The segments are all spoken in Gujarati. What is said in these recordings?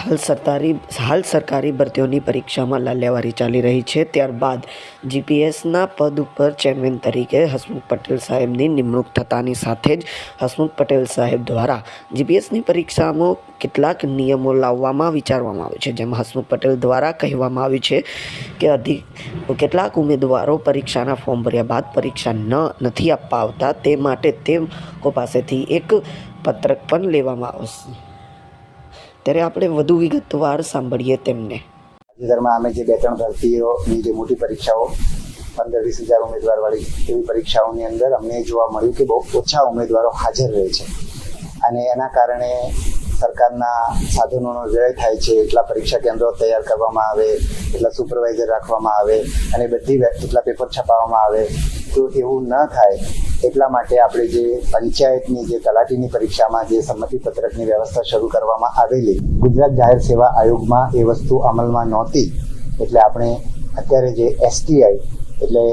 હાલ સરકારી હાલ સરકારી ભરતીઓની પરીક્ષામાં લાલ્યાવારી ચાલી રહી છે. ત્યારબાદ જીપીએસના પદ ઉપર ચેરમેન તરીકે હસમુખ પટેલ સાહેબની નિમણૂક થતાની સાથે જ હસમુખ પટેલ સાહેબ દ્વારા જીપીએસની પરીક્ષામાં કેટલાક નિયમો લાવવામાં વિચારવામાં આવે છે. જેમાં હસમુખ પટેલ દ્વારા કહેવામાં આવ્યું છે કે અધિક કેટલાક ઉમેદવારો પરીક્ષાના ફોર્મ ભર્યા બાદ પરીક્ષા ન નથી આપવા આવતા. તે માટે તેમ પાસેથી એક પત્રક પણ લેવામાં આવશે. ત્યારે આપણે વધુ વિગતવાર સાંભળીએ તેમને. તાજેતરમાં અમે જે બે ત્રણ ભરતીઓની જે મોટી પરીક્ષાઓ પંદર વીસ હજાર ઉમેદવારવાળી એવી પરીક્ષાઓની અંદર અમને જોવા મળ્યું કે બહુ ઓછા ઉમેદવારો હાજર રહે છે. અને એના કારણે સરકારના સાધનોનો વ્યય થાય છે, એટલા પરીક્ષા કેન્દ્રો તૈયાર કરવામાં આવે, એટલા સુપરવાઇઝર રાખવામાં આવે, અને બધી એટલા પેપર છપાવવામાં આવે. તો એવું ન થાય એટલા માટે આપણે જે પંચાયતની જે તલાટીની પરીક્ષામાં જે સંમતિ પત્રકની વ્યવસ્થા શરૂ કરવામાં આવેલી, ગુજરાત જાહેર સેવા આયોગમાં એ વસ્તુ અમલમાં નહોતી. એટલે આપણે અત્યારે જે એસટીઆઈ, એટલે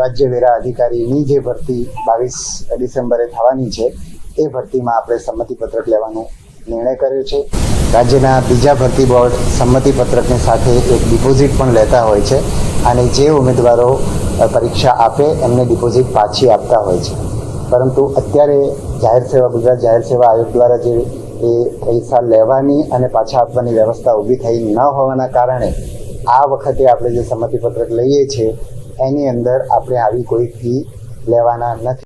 રાજ્ય વેરા અધિકારીની જે ભરતી બાવીસ ડિસેમ્બરે થવાની છે, એ ભરતીમાં આપણે સંમતિ પત્રક લેવાનો નિર્ણય કર્યો છે. રાજ્યના બીજા ભરતી બોર્ડ સંમતિ પત્રકની સાથે એક ડિપોઝિટ પણ લેતા હોય છે. અને જે ઉમેદવારો પરીક્ષા આપે એમને ડિપોઝિટ પાછી આપતા હોય છે. પરંતુ અત્યારે જાહેર સેવા, ગુજરાત જાહેર સેવા આયોગ દ્વારા જે એ પૈસા લેવાની અને પાછા આપવાની વ્યવસ્થા ઊભી થઈ ન હોવાના કારણે આ વખતે આપણે જે સંમતિપત્રક લઈએ છીએ, એની અંદર આપણે આવી કોઈ ફી લેવાના નથી.